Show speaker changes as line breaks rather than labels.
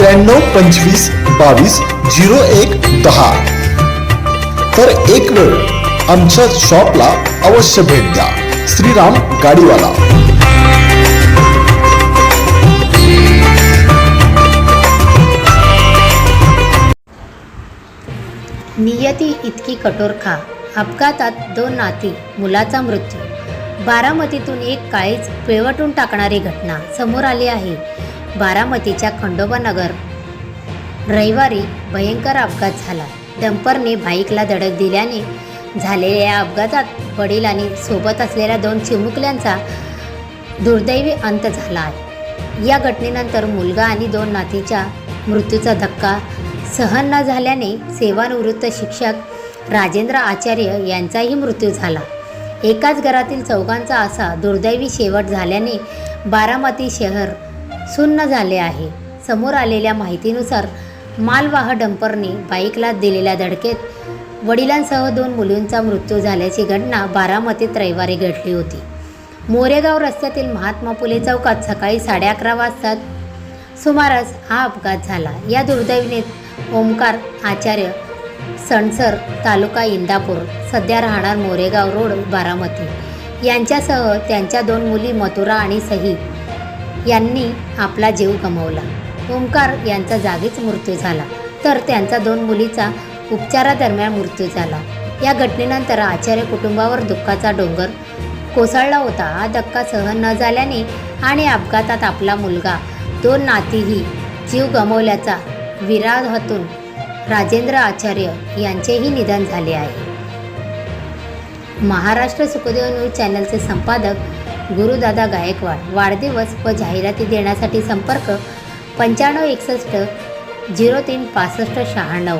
त्र्याण्णव पंचवीस बावीस झिरो एक दहा. तर एक वेळ आमच्या शॉपला अवश्य भेट द्या. श्रीराम गाडीवाला.
नियती इतकी कठोर खा. अपघातात दोन नाती मुलाचा मृत्यू. बारामतीतून एक काळीच पिळवटून टाकणारी घटना समोर आली आहे. बारामतीच्या खंडोबा नगर. रविवारी भयंकर अपघात झाला. डंपरने बाईकला धडक दिल्याने झालेल्या या अपघातात वडील आणि सोबत असलेल्या दोन चिमुकल्यांचा दुर्दैवी अंत झाला आहे. या घटनेनंतर मुलगा आणि दोन नातीच्या मृत्यूचा धक्का सहन न झाल्याने सेवानिवृत्त शिक्षक राजेंद्र आचार्य यांचाही मृत्यू झाला. एकाच घरातील चौघांचा असा दुर्दैवी शेवट झाल्याने बारामती शहर सुन्न झाले आहे. समोर आलेल्या माहितीनुसार मालवाह डंपरने बाईकला दिलेल्या धडकेत वडिलांसह दोन मुलींचा मृत्यू झाल्याची घटना बारामतीत रविवारी घडली होती. मोरेगाव रस्त्यातील महात्मा फुले चौकात सकाळी साडे अकरा वाजता सुमारास हा अपघात झाला. या दुर्दैवीने ओमकार आचार्य सणसर तालुका इंदापूर सध्या राहणार मोरेगाव रोड बारामती. यांच्यासह त्यांच्या दोन मुली मथुरा आणि सही यांनी आपला जीव गमावला. ओंकार यांचा जागीच मृत्यू झाला. तर त्यांचा दोन मुलीचा उपचारादरम्यान मृत्यू झाला. या घटनेनंतर आचार्य कुटुंबावर दुःखाचा डोंगर कोसळला होता. हा धक्का सहन न झाल्याने आणि अपघातात आपला मुलगा दोन नातीही जीव गमावल्याचा विराहातून राजेंद्र आचार्य यांचेही निधन झाले आहे. महाराष्ट्र सुखदेव न्यूज चॅनलचे संपादक गुरुदादा गायकवाड वाढदिवस व जाहिराती देण्यासाठी संपर्क पंच्याण्णव एकसष्ट झिरो तीन पासष्ट शहाण्णव.